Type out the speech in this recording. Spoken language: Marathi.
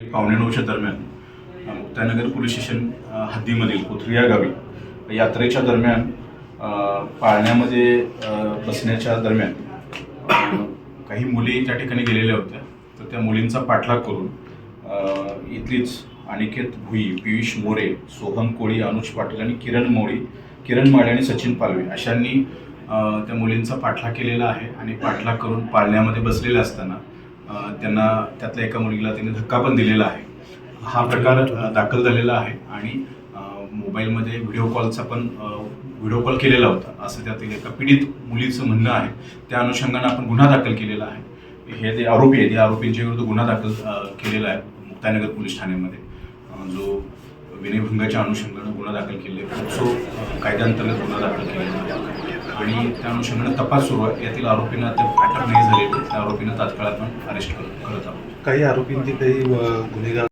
पावणे नऊच्या दरम्यान मुक्तानगर पोलीस स्टेशन हद्दीमधील कोथरिया गावी यात्रेच्या दरम्यान पाळण्यामध्ये बसण्याच्या दरम्यान काही मुली त्या ठिकाणी गेलेल्या होत्या. तर त्या मुलींचा पाठलाग करून इथलीच अनिकेत भुई पियुष मोरे सोहम कोळी अनुज पाटील आणि किरण मोळी किरण माळे आणि सचिन पालवे अशांनी त्या मुलींचा पाठलाग केलेला आहे आणि पाठलाग करून पाळण्यामध्ये बसलेल्या असताना त्यांना त्यातल्या एका मुलीला त्यांनी धक्का पण दिलेला आहे. हा प्रकार दाखल झालेला आहे आणि मोबाईलमध्ये व्हिडिओ कॉलचा पण व्हिडिओ कॉल केलेला होता. असं त्यातील एका पीडित मुलीचं म्हणणं आहे. त्या अनुषंगानं आपण गुन्हा दाखल केलेला आहे. हे जे आरोपी आहेत या आरोपींच्या विरुद्ध गुन्हा दाखल केलेला आहे मुक्तानगर पोलीस ठाण्यामध्ये. जो विनयभंगाच्या अनुषंगानं गुन्हा दाखल केले सो अ, कायद्याअंतर्गत गुन्हा दाखल केलेला आहे. आणि त्या अनुषंगानं तपास सुरू आहे. यातील आरोपींना ते अटक नाही झालेली. त्या आरोपींना तात्काळ आपण अरेस्ट करत आहोत. काही आरोपींची काही गुन्हेगार